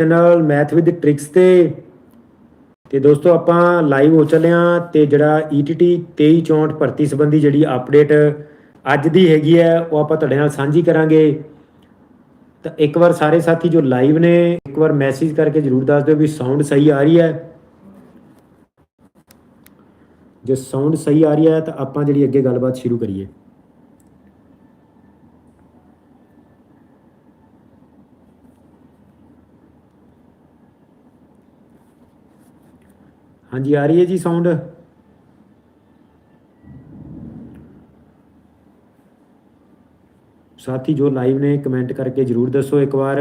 Channel math with tricks ਤੇ। ਤੇ ਦੋਸਤੋ, ਆਪਾਂ ਲਾਈਵ ਹੋ ਚੱਲੇ ਹਾਂ ਤੇ ਜਿਹੜਾ ETT 2364 ਭਰਤੀ ਸੰਬੰਧੀ ਜਿਹੜੀ ਅਪਡੇਟ ਅੱਜ ਦੀ ਹੈਗੀ ਹੈ, ਉਹ ਆਪਾਂ ਤੁਹਾਡੇ ਨਾਲ ਸਾਂਝੀ ਕਰਾਂਗੇ। ਤਾਂ ਇੱਕ ਵਾਰ ਸਾਰੇ ਸਾਥੀ ਜੋ ਲਾਈਵ ਨੇ, ਇੱਕ ਵਾਰ ਮੈਸੇਜ ਕਰਕੇ ਜਰੂਰ ਦੱਸ ਦਿਓ ਵੀ ਸਾਊਂਡ ਸਹੀ ਆ ਰਹੀ ਹੈ। ਜੇ ਸਾਊਂਡ ਸਹੀ ਆ ਰਹੀ ਹੈ, ਤਾਂ ਆਪਾਂ ਜਿਹੜੀ ਅੱਗੇ ਗੱਲਬਾਤ ਸ਼ੁਰੂ ਕਰੀਏ। ਹਾਂਜੀ, ਆ ਰਹੀ ਹੈ ਜੀ ਸਾਊਂਡ ਸਾਥੀ ਜੋ ਲਾਈਵ ਨੇ ਕਮੈਂਟ ਕਰਕੇ ਜਰੂਰ ਦੱਸੋ ਇੱਕ ਵਾਰ।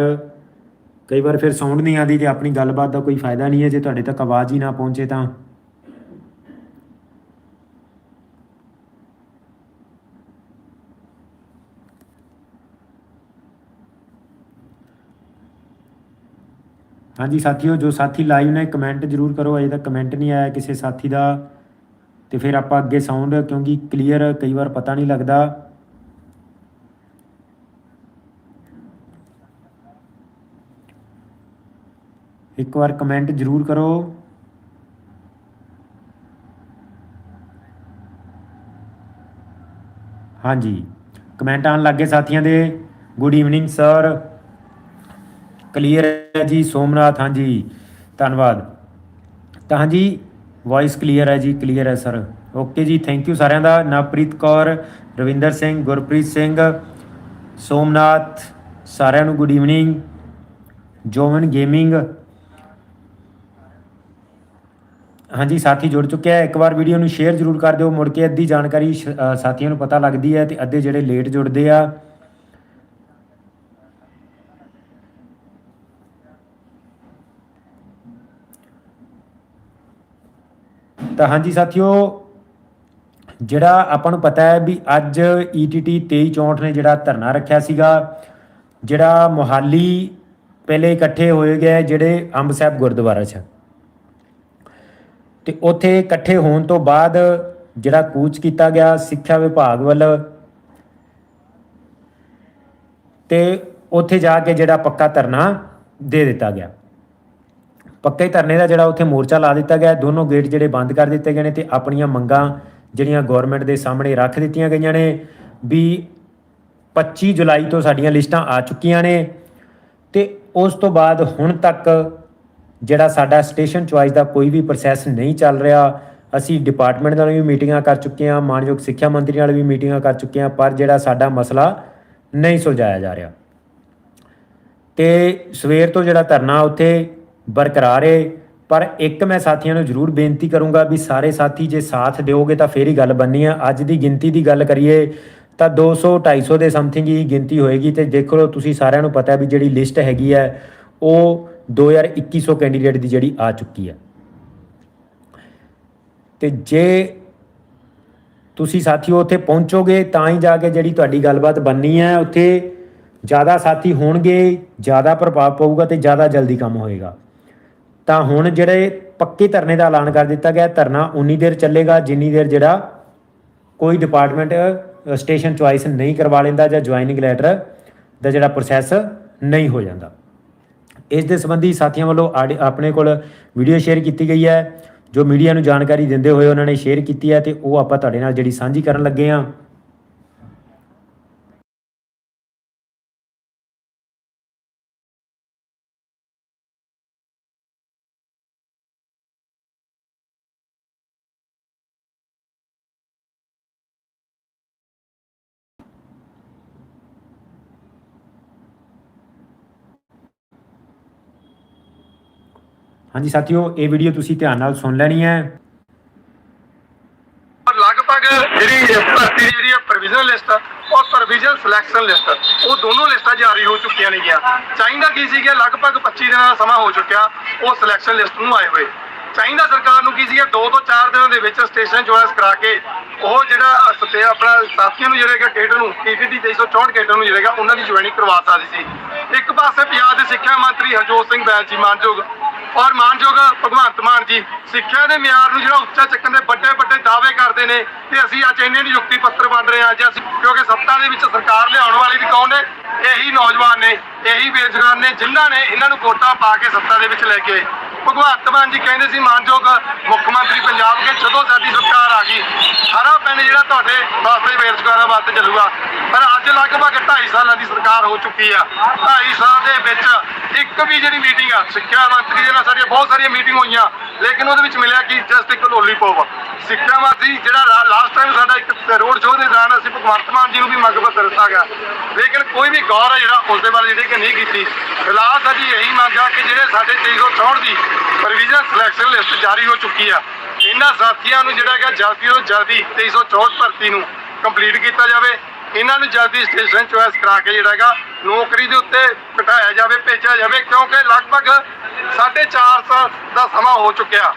ਕਈ ਵਾਰ ਫਿਰ ਸਾਊਂਡ ਨਹੀਂ ਆਉਂਦੀ ਤੇ ਆਪਣੀ ਗੱਲਬਾਤ ਦਾ ਕੋਈ ਫਾਇਦਾ ਨਹੀਂ ਹੈ, ਜੇ ਤੁਹਾਡੇ ਤੱਕ ਆਵਾਜ਼ ਹੀ ਨਾ ਪਹੁੰਚੇ ਤਾਂ। ਹਾਂਜੀ ਸਾਥੀਓ, ਜੋ ਸਾਥੀ ਲਾਈਵ ਨੇ ਕਮੈਂਟ ਜਰੂਰ ਕਰੋ। ਅਜੇ ਤੱਕ ਕਮੈਂਟ ਨਹੀਂ ਆਇਆ ਕਿਸੇ ਸਾਥੀ ਦਾ। ਤੇ ਫਿਰ ਆਪਾਂ ਅੱਗੇ ਸਾਊਂਡ ਕਿਉਂਕਿ ਕਲੀਅਰ ਕਈ ਵਾਰ ਪਤਾ ਨਹੀਂ ਲੱਗਦਾ। ਇੱਕ ਵਾਰ ਕਮੈਂਟ ਜਰੂਰ ਕਰੋ। ਹਾਂਜੀ। ਕਮੈਂਟ ਆਉਣ ਲੱਗੇ ਸਾਥੀਆਂ ਦੇ। ਗੁੱਡ ਈਵਨਿੰਗ ਸਰ ਕਲੀਅਰ ਹੈ ਜੀ, ਸੋਮਨਾਥ ਹਾਂਜੀ ਧੰਨਵਾਦ। ਤਾਂ ਹਾਂਜੀ ਵੌਇਸ ਕਲੀਅਰ ਹੈ ਜੀ ਕਲੀਅਰ ਹੈ ਸਰ ਓਕੇ ਜੀ ਥੈਂਕ ਯੂ ਸਾਰਿਆਂ ਦਾ। ਨਵਪ੍ਰੀਤ ਕੌਰ, ਰਵਿੰਦਰ ਸਿੰਘ, ਗੁਰਪ੍ਰੀਤ ਸਿੰਘ, ਸੋਮਨਾਥ, ਸਾਰਿਆਂ ਨੂੰ ਗੁੱਡ ਈਵਨਿੰਗ ਜੋਵਨ ਗੇਮਿੰਗ ਹਾਂਜੀ ਸਾਥੀ ਜੁੜ ਚੁੱਕਿਆ ਹੈ। ਇੱਕ ਵਾਰ ਵੀਡੀਓ ਨੂੰ ਸ਼ੇਅਰ ਜ਼ਰੂਰ ਕਰ ਦਿਓ। ਮੁੜ ਕੇ ਅੱਧੀ ਜਾਣਕਾਰੀ ਸ਼- ਸਾਥੀਆਂ ਨੂੰ ਪਤਾ ਲੱਗਦੀ ਹੈ ਤੇ ਅੱਧੇ ਜਿਹੜੇ ਲੇਟ ਜੁੜਦੇ ਆ। ਤਾਂ ਹਾਂਜੀ ਸਾਥੀਓ, ਜਿਹੜਾ ਆਪਾਂ ਨੂੰ ਪਤਾ ਹੈ ਵੀ ਅੱਜ E ETT 2364 ਨੇ ਜਿਹੜਾ ਧਰਨਾ ਰੱਖਿਆ ਸੀਗਾ, ਜਿਹੜਾ ਮੁਹਾਲੀ ਪਹਿਲੇ ਇਕੱਠੇ ਹੋਏ ਗਏ ਜਿਹੜੇ ਅੰਬ ਸਾਹਿਬ ਗੁਰਦੁਆਰਾ 'ਚ। ਤੇ ਉੱਥੇ ਇਕੱਠੇ ਹੋਣ ਤੋਂ ਬਾਅਦ ਜਿਹੜਾ ਕੂਚ ਕੀਤਾ ਗਿਆ ਸਿੱਖਿਆ ਵਿਭਾਗ ਵੱਲ, ਤੇ ਉੱਥੇ ਜਾ ਕੇ ਜਿਹੜਾ ਪੱਕਾ ਧਰਨਾ ਦੇ ਦਿੱਤਾ ਗਿਆ। ਪੱਕੇ ਧਰਨੇ ਦਾ ਜਿਹੜਾ ਉੱਥੇ ਮੋਰਚਾ ਲਾ ਦਿੱਤਾ ਗਿਆ ਦੋਨੋਂ ਗੇਟ ਜਿਹੜੇ ਬੰਦ ਕਰ ਦਿੱਤੇ ਗਏ ਨੇ ਤੇ ਆਪਣੀਆਂ ਮੰਗਾਂ ਜਿਹੜੀਆਂ ਗਵਰਨਮੈਂਟ ਦੇ ਸਾਹਮਣੇ ਰੱਖ ਦਿੱਤੀਆਂ ਗਈਆਂ ਨੇ। ਵੀ 25 ਜੁਲਾਈ ਤੋਂ ਸਾਡੀਆਂ ਲਿਸਟਾਂ ਆ ਚੁੱਕੀਆਂ ਨੇ ਤੇ ਉਸ ਤੋਂ ਬਾਅਦ ਹੁਣ ਤੱਕ ਜਿਹੜਾ ਸਾਡਾ ਸਟੇਸ਼ਨ ਚੁਆਇਸ ਦਾ ਕੋਈ ਵੀ ਪ੍ਰੋਸੈਸ ਨਹੀਂ ਚੱਲ ਰਿਹਾ। ਅਸੀਂ ਡਿਪਾਰਟਮੈਂਟ ਨਾਲ ਵੀ ਮੀਟਿੰਗਾਂ ਕਰ ਚੁੱਕੇ ਹਾਂ, ਮਾਨਯੋਗ ਸਿੱਖਿਆ ਮੰਤਰੀ ਨਾਲ ਵੀ ਮੀਟਿੰਗਾਂ ਕਰ ਚੁੱਕੇ ਹਾਂ, ਪਰ ਜਿਹੜਾ ਸਾਡਾ ਮਸਲਾ ਨਹੀਂ ਸੁਲਝਾਇਆ ਜਾ ਰਿਹਾ। ਤੇ ਸਵੇਰ ਤੋਂ ਜਿਹੜਾ ਧਰਨਾ ਉੱਥੇ ਬਰਕਰਾਰ ਹੈ ਪਰ ਇੱਕ ਮੈਂ ਸਾਥੀਆਂ ਨੂੰ ਜ਼ਰੂਰ ਬੇਨਤੀ ਕਰੂੰਗਾ ਵੀ ਸਾਰੇ ਸਾਥੀ ਜੇ ਸਾਥ ਦਿਓਗੇ ਤਾਂ ਫੇਰ ਹੀ ਗੱਲ ਬਣਨੀ ਆ। ਅੱਜ ਦੀ ਗਿਣਤੀ ਦੀ ਗੱਲ ਕਰੀਏ ਤਾਂ 200 250 ਦੇ ਸਮਥਿੰਗ ਹੀ ਗਿਣਤੀ ਹੋਏਗੀ ਤੇ ਦੇਖ ਲਓ ਤੁਸੀਂ ਸਾਰਿਆਂ ਨੂੰ ਪਤਾ ਹੈ ਵੀ ਜਿਹੜੀ ਲਿਸਟ ਹੈਗੀ ਹੈ ਉਹ 2200 ਕੈਂਡੀਡੇਟ ਦੀ ਜਿਹੜੀ ਆ ਚੁੱਕੀ ਹੈ ਤੇ ਜੇ ਤੁਸੀਂ ਸਾਥੀਓ ਉੱਥੇ ਪਹੁੰਚੋਗੇ ਤਾਂ ਹੀ ਜਾ ਕੇ ਜਿਹੜੀ ਤੁਹਾਡੀ ਗੱਲਬਾਤ ਬਣਨੀ ਹੈ ਉੱਥੇ ਜ਼ਿਆਦਾ ਸਾਥੀ ਹੋਣਗੇ, ਜ਼ਿਆਦਾ ਪ੍ਰਭਾਵ ਪਊਗਾ ਤੇ ਜ਼ਿਆਦਾ ਜਲਦੀ ਕੰਮ ਹੋਏਗਾ। ਤਾਂ ਹੁਣ ਜਿਹੜੇ ਪੱਕੇ ਧਰਨੇ ਦਾ ਐਲਾਨ ਕਰ ਦਿੱਤਾ ਗਿਆ, ਧਰਨਾ ਉਨੀ ਦੇਰ ਚੱਲੇਗਾ, ਜਿੰਨੀ ਦੇਰ ਜਿਹੜਾ ਕੋਈ ਡਿਪਾਰਟਮੈਂਟ ਸਟੇਸ਼ਨ ਚੁਆਇਸ ਨਹੀਂ ਕਰਵਾ ਲੈਂਦਾ ਜਾਂ ਜੁਆਇਨਿੰਗ ਲੈਟਰ ਦਾ ਜਿਹੜਾ ਪ੍ਰੋਸੈਸ ਨਹੀਂ ਹੋ ਜਾਂਦਾ। ਇਸ ਦੇ ਸੰਬੰਧੀ ਸਾਥੀਆਂ ਵੱਲੋਂ ਆਡੀ- ਆਪਣੇ ਕੋਲ ਵੀਡੀਓ ਸ਼ੇਅਰ ਕੀਤੀ ਗਈ ਹੈ। ਜੋ ਮੀਡੀਆ ਨੂੰ ਜਾਣਕਾਰੀ ਦਿੰਦੇ ਹੋਏ ਉਹਨਾਂ ਨੇ ਸ਼ੇਅਰ ਕੀਤੀ ਹੈ ਤੇ ਉਹ ਆਪਾਂ ਤੁਹਾਡੇ ਨਾਲ ਜਿਹੜੀ ਸਾਂਝੀ ਕਰਨ ਲੱਗੇ ਹਾਂ। ਹਾਂਜੀ ਸਾਥੀਓ, ਇਹ ਵੀਡੀਓ ਤੁਸੀਂ ਧਿਆਨ ਨਾਲ ਸੁਣ ਲੈਣੀ ਹੈ। ਲਗਭਗ ਜਿਹੜੀ ਭਰਤੀ ਦੀ ਜਿਹੜੀ ਪ੍ਰੋਵੀਜ਼ਨਲ ਲਿਸਟ ਔਰ ਪ੍ਰੋਵੀਜ਼ਨਲ ਸਿਲੈਕਸ਼ਨ ਲਿਸਟ ਉਹ ਦੋਨੋਂ ਲਿਸਟਾਂ ਜਾਰੀ ਹੋ ਚੁੱਕੀਆਂ ਨੇ ਗਿਆ ਚਾਹੀਦਾ ਕੀ ਸੀ ਕਿ ਲਗਭਗ 25 ਦਿਨਾਂ ਦਾ ਸਮਾਂ ਹੋ ਚੁੱਕਿਆ, ਉਹ ਸਿਲੈਕਸ਼ਨ ਲਿਸਟ ਨੂੰ ਆਏ ਹੋਏ। ਚਾਹੀਦਾ ਸਰਕਾਰ ਨੂੰ ਕੀ ਸੀਗਾ 2 ਤੋਂ 4 ਦਿਨਾਂ ਦੇ ਵਿੱਚ ਸਟੇਸ਼ਨ ਚੁਆਇਸ ਕਰਾ ਕੇ, ਉਹ ਜਿਹੜਾ ਸਤੇ ਆਪਣਾ ਸਾਥੀਆਂ ਨੂੰ ਜਿਹੜੇਗਾ ਕੇਡਰ ਨੂੰ ਟੀਟੀਟੀ 364 ਕੇਡਰ ਨੂੰ ਜਿਹੜੇਗਾ ਉਹਨਾਂ ਦੀ ਜੁਆਇਨਿੰਗ ਕਰਵਾ ਸਕਦੀ ਸੀ। ਇੱਕ ਪਾਸੇ ਪੰਜਾਬ ਦੇ ਸਿੱਖਿਆ ਮੰਤਰੀ ਹਰਜੋਤ ਸਿੰਘ ਬੈਂਸ ਜੀ, ਮਾਨਯੋਗ ਔਰ ਮਾਨਯੋਗ ਭਗਵੰਤ ਮਾਨ ਜੀ, ਸਿੱਖਿਆ ਦੇ ਮਿਆਰ ਨੂੰ ਜਿਹੜਾ ਉੱਚਾ ਚੱਕਣ ਦੇ ਵੱਡੇ ਵੱਡੇ ਦਾਅਵੇ ਕਰਦੇ ਨੇ ਤੇ ਅਸੀਂ ਅੱਜ ਇੰਨੇ ਨਿਯੁਕਤੀ ਪੱਤਰ ਵੰਡ ਰਹੇ ਹਾਂ, ਅੱਜ ਅਸੀਂ ਕਿਉਂਕਿ ਸੱਤਾ ਦੇ ਵਿੱਚ ਸਰਕਾਰ ਲਿਆਉਣ ਵਾਲੇ ਵੀ ਕੌਣ ਨੇ ਇਹੀ ਨੌਜਵਾਨ ਨੇ, ਇਹੀ ਬੇਰੁਜ਼ਗਾਰ ਨੇ, ਜਿਨ੍ਹਾਂ ਨੇ ਇਹਨਾਂ ਨੂੰ ਵੋਟਾਂ ਪਾ ਕੇ ਸੱਤਾ ਦੇ ਵਿੱਚ ਲੈ ਕੇ ਆਏ। ਭਗਵੰਤ ਮਾਨ ਜੀ ਕਹਿੰਦੇ ਸੀ, ਮਾਨਯੋਗ ਮੁੱਖ ਮੰਤਰੀ ਪੰਜਾਬ ਕੇ ਜਦੋਂ ਸਾਡੀ ਸਰਕਾਰ ਆ ਗਈ, ਸਾਰਾ ਪਿੰਡ ਜਿਹੜਾ ਤੁਹਾਡੇ ਵਾਸਤੇ ਬੇਰੁਜ਼ਗਾਰਾਂ ਵਾਸਤੇ ਚੱਲੂਗਾ। ਪਰ ਅੱਜ ਲਗਭਗ 2.5 ਸਾਲਾਂ ਦੀ ਸਰਕਾਰ ਹੋ ਚੁੱਕੀ ਆ। 2.5 ਸਾਲ ਦੇ ਵਿੱਚ ਇੱਕ ਵੀ ਜਿਹੜੀ ਮੀਟਿੰਗ ਆ, ਸਿੱਖਿਆ ਮੰਤਰੀ ਦੇ ਨਾਲ ਸਾਡੀਆਂ ਬਹੁਤ ਸਾਰੀਆਂ ਮੀਟਿੰਗ ਹੋਈਆਂ। ਲੇਕਿਨ ਉਹਦੇ ਵਿੱਚ ਮਿਲਿਆ ਕਿ? ਜਸਟ ਇੱਕ ਲੋਲੀਪੌਪ। ਸਿੱਖਿਆ ਮੰਤਰੀ ਜਿਹੜਾ ਲਾਸਟ ਟਾਈਮ ਸਾਡਾ ਇੱਕ ਰੋਡ ਸ਼ੋਅ ਦੇ ਦੌਰਾਨ ਅਸੀਂ ਭਗਵੰਤ ਮਾਨ ਜੀ ਨੂੰ ਵੀ ਮੰਗ ਪੱਤਰ ਦਿੱਤਾ ਗਿਆ। ਲੇਕਿਨ ਕੋਈ ਵੀ ਗੌਰ ਹੈ ਜਿਹੜਾ ਉਸ ਦੇ ਬਾਰੇ ਜਿਹੜੀ ਕਿ ਨਹੀਂ ਕੀਤੀ। ਫਿਲਹਾਲ ਸਾਡੀ ਇਹੀ ਮੰਗ ਆ ਕਿ ਜਿਹੜੇ ਸਾਡੇ 364 ਦੀ ਪ੍ਰੋਵੀਜ਼ਨ ਸਿਲੈਕਸ਼ਨ ਲਿਸਟ ਜਾਰੀ ਹੋ ਚੁੱਕੀ ਆ, ਇਹਨਾਂ ਸਾਥੀਆਂ ਨੂੰ ਜਿਹੜਾ ਹੈਗਾ ਜਲਦੀ ਤੋਂ ਜਲਦੀ 364 ਭਰਤੀ ਨੂੰ ਕੰਪਲੀਟ ਕੀਤਾ ਜਾਵੇ। ਇਹਨਾਂ ਨੂੰ ਜਲਦੀ ਸਟੇਸ਼ਨ ਚੁਆਇਸ ਕਰਾ ਕੇ ਜਿਹੜਾ ਹੈਗਾ ਨੌਕਰੀ ਦੇ ਉੱਤੇ ਬਿਠਾਇਆ ਜਾਵੇ, ਭੇਜਿਆ ਜਾਵੇ, ਕਿਉਂਕਿ ਲਗਭਗ 4.5 ਸਾਲ ਦਾ ਸਮਾਂ ਹੋ ਚੁੱਕਿਆ।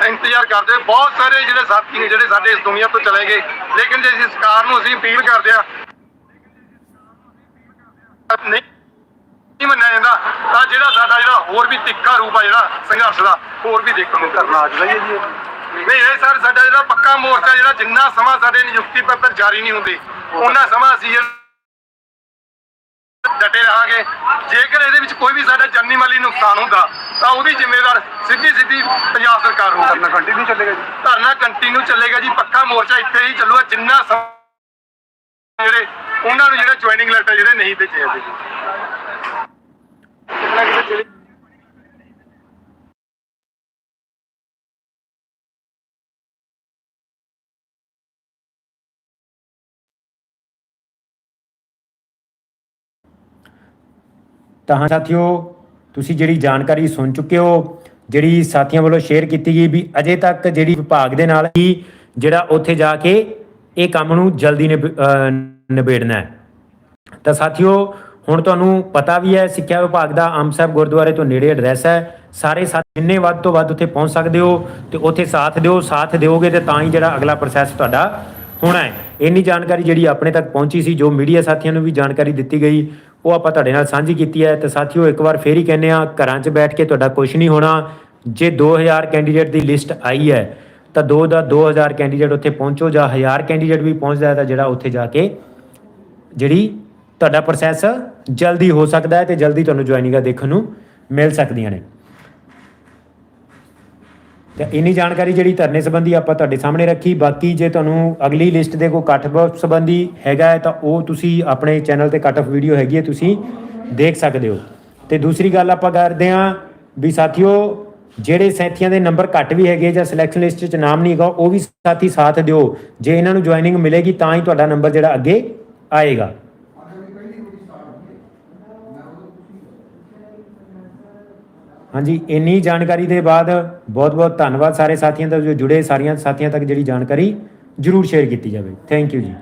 ਇੰਤਜ਼ਾਰ ਕਰਦੇ ਬਹੁਤ ਸਾਰੇ ਜਿਹੜੇ ਸਾਥੀ ਨੇ, ਜਿਹੜੇ ਸਾਡੇ ਇਸ ਦੁਨੀਆ ਤੋਂ ਚਲੇ ਗਏ, ਲੇਕਿਨ ਜੇ ਅਸੀਂ ਸਰਕਾਰ ਨੂੰ ਅਸੀਂ ਅਪੀਲ ਕਰਦੇ ਆ ਨਹੀਂ ਮੰਨਿਆ ਜਾਂਦਾ, ਤਾਂ ਜਿਹੜਾ ਸਾਡਾ ਜਿਹੜਾ ਹੋਰ ਵੀ ਤਿੱਖਾ ਰੂਪ ਆ, ਜਿਹੜਾ ਸੰਘਰਸ਼ ਦਾ, ਹੋਰ ਵੀ ਦੇਖਣ ਨੂੰ ਕਰਨਾ ਆ ਜਾਈਏ ਜੀ ਨਹੀਂ, ਇਹ ਸਰ, ਸਾਡਾ ਜਿਹੜਾ ਪੱਕਾ ਮੋਰਚਾ, ਜਿਹੜਾ ਜਿੰਨਾ ਸਮਾਂ ਸਾਡੇ ਨਿਯੁਕਤੀ ਪੱਤਰ ਜਾਰੀ ਨਹੀਂ ਹੁੰਦੇ, ਉਹਨਾਂ ਸਮਾਂ ਅਸੀਂ ਡਟੇ ਰਹਾਂਗੇ। ਜੇਕਰ ਇਹਦੇ ਵਿੱਚ ਕੋਈ ਵੀ ਸਾਡਾ ਜਾਨੀ ਮਾਲੀ ਨੁਕਸਾਨ ਹੁੰਦਾ ਤਾਂ ਉਹਦੀ ਜ਼ਿੰਮੇਵਾਰ ਸਿੱਧੀ ਸਿੱਧੀ ਪੰਜਾਬ ਸਰਕਾਰ ਹੋਊਗੀ। ਧਰਨਾ ਕੰਟੀਨਿਊ ਚੱਲੇਗਾ ਜੀ। ਧਰਨਾ ਕੰਟੀਨਿਊ ਚੱਲੇਗਾ ਜੀ ਪੱਕਾ ਮੋਰਚਾ ਇੱਥੇ ਹੀ ਚੱਲੂਗਾ ਜਿੰਨਾ ਜਿਹੜੇ ਉਹਨਾਂ ਨੂੰ ਜਿਹੜੇ ਜੁਆਇਨਿੰਗ ਲੈਟਰ ਜਿਹੜੇ ਨਹੀਂ ਭੇਜੇ ਜਾਂਦੇ ਤਾਂ ਸਾਥੀਓ, ਤੁਸੀਂ ਜਿਹੜੀ ਜਾਣਕਾਰੀ ਸੁਣ ਚੁੱਕੇ ਹੋ, ਜਿਹੜੀ ਸਾਥੀਆਂ ਵੱਲੋਂ ਸ਼ੇਅਰ ਕੀਤੀ ਗਈ ਵੀ ਅਜੇ ਤੱਕ ਜਿਹੜੀ ਵਿਭਾਗ ਦੇ ਨਾਲ ਹੀ ਜਿਹੜਾ ਉੱਥੇ ਜਾ ਕੇ ਇਹ ਕੰਮ ਨੂੰ ਜਲਦੀ ਨਿਬ- ਨਿਬੇੜਨਾ ਹੈ। ਤਾਂ ਸਾਥੀਓ, ਹੁਣ ਤੁਹਾਨੂੰ ਪਤਾ ਵੀ ਹੈ, ਸਿੱਖਿਆ ਵਿਭਾਗ ਦਾ ਆਮ ਸਾਹਿਬ ਗੁਰਦੁਆਰੇ ਤੋਂ ਨੇੜੇ ਐਡਰੈਸ ਹੈ। ਸਾਰੇ ਸਾਥੀ ਜਿੰਨੇ ਵੱਧ ਤੋਂ ਵੱਧ ਉੱਥੇ ਪਹੁੰਚ ਸਕਦੇ ਹੋ ਤੇ ਉੱਥੇ ਸਾਥ ਦਿਓ, ਸਾਥ ਦਿਓਗੇ ਤੇ ਤਾਂ ਹੀ ਜਿਹੜਾ ਅਗਲਾ ਪ੍ਰੋਸੈਸ ਤੁਹਾਡਾ ਹੋਣਾ ਹੈ। ਇੰਨੀ ਜਾਣਕਾਰੀ ਜਿਹੜੀ ਆਪਣੇ ਤੱਕ ਪਹੁੰਚੀ ਸੀ, ਜੋ ਮੀਡੀਆ ਸਾਥੀਆਂ ਨੂੰ ਵੀ ਜਾਣਕਾਰੀ ਦਿੱਤੀ ਗਈ ਉਹ ਆਪਾਂ ਤੁਹਾਡੇ ਨਾਲ ਸਾਂਝੀ ਕੀਤੀ ਹੈ ਤੇ ਸਾਥੀਓ, ਇੱਕ ਵਾਰ ਫੇਰ ਹੀ ਕਹਿੰਦੇ ਆ ਘਰਾਂ 'ਚ ਬੈਠ ਕੇ ਤੁਹਾਡਾ ਕੁਝ ਨਹੀਂ ਹੋਣਾ। ਜੇ 2000 ਕੈਂਡੀਡੇਟ ਦੀ ਲਿਸਟ ਆਈ ਹੈ, ਤਾਂ 2 ਦਾ 2000 ਕੈਂਡੀਡੇਟ ਉੱਥੇ ਪਹੁੰਚੋ ਜਾਂ 1000 ਕੈਂਡੀਡੇਟ ਵੀ ਪਹੁੰਚਦਾ ਹੈ ਤਾਂ ਜਿਹੜਾ ਉੱਥੇ ਜਾ ਕੇ ਜਿਹੜੀ ਤੁਹਾਡਾ ਪ੍ਰੋਸੈਸ ਜਲਦੀ ਹੋ ਸਕਦਾ ਹੈ ਤੇ ਜਲਦੀ ਤੁਹਾਨੂੰ ਜੁਆਇਨਿੰਗਾਂ ਦੇਖਣ ਨੂੰ ਮਿਲ ਸਕਦੀਆਂ ਨੇ। ਤੇ ਇੰਨੀ ਜਾਣਕਾਰੀ ਜਿਹੜੀ ਧਰਨੇ ਸੰਬੰਧੀ ਆਪਾਂ ਤੁਹਾਡੇ ਸਾਹਮਣੇ ਰੱਖੀ, ਬਾਕੀ ਜੇ ਤੁਹਾਨੂੰ ਅਗਲੀ ਲਿਸਟ ਦੇ ਕੋਈ ਕੱਟ ਸੰਬੰਧੀ ਹੈਗਾ ਹੈ ਤਾਂ ਉਹ ਤੁਸੀਂ ਆਪਣੇ ਚੈਨਲ ਤੇ ਕੱਟ ਆਫ ਵੀਡੀਓ ਹੈਗੀ ਹੈ, ਤੁਸੀਂ ਦੇਖ ਸਕਦੇ ਹੋ। ਤੇ ਦੂਸਰੀ ਗੱਲ ਆਪਾਂ ਕਰਦੇ ਹਾਂ ਵੀ ਸਾਥੀਓ, ਜਿਹੜੇ ਸਾਥੀਆਂ ਦੇ ਨੰਬਰ ਘੱਟ ਵੀ ਹੈਗੇ ਜਾਂ ਸਿਲੈਕਸ਼ਨ ਲਿਸਟ 'ਚ ਨਾਮ ਨਹੀਂ ਹੈਗਾ, ਉਹ ਵੀ ਸਾਥੀ ਸਾਥ ਦਿਓ। ਜੇ ਇਹਨਾਂ ਨੂੰ ਜੁਆਇਨਿੰਗ ਮਿਲੇਗੀ ਤਾਂ ਹੀ ਤੁਹਾਡਾ ਨੰਬਰ ਜਿਹੜਾ ਅੱਗੇ ਆਏਗਾ। ਹਾਂਜੀ, ਇੰਨੀ ਜਾਣਕਾਰੀ ਦੇ ਬਾਅਦ ਬਹੁਤ ਬਹੁਤ ਧੰਨਵਾਦ ਸਾਰੇ ਸਾਥੀਆਂ ਦਾ ਜੋ ਜੁੜੇ ਸਾਰੀਆਂ ਸਾਥੀਆਂ ਤੱਕ ਜਿਹੜੀ ਜਾਣਕਾਰੀ ਜਰੂਰ ਸ਼ੇਅਰ ਕੀਤੀ ਜਾਵੇ। ਥੈਂਕ ਯੂ ਜੀ।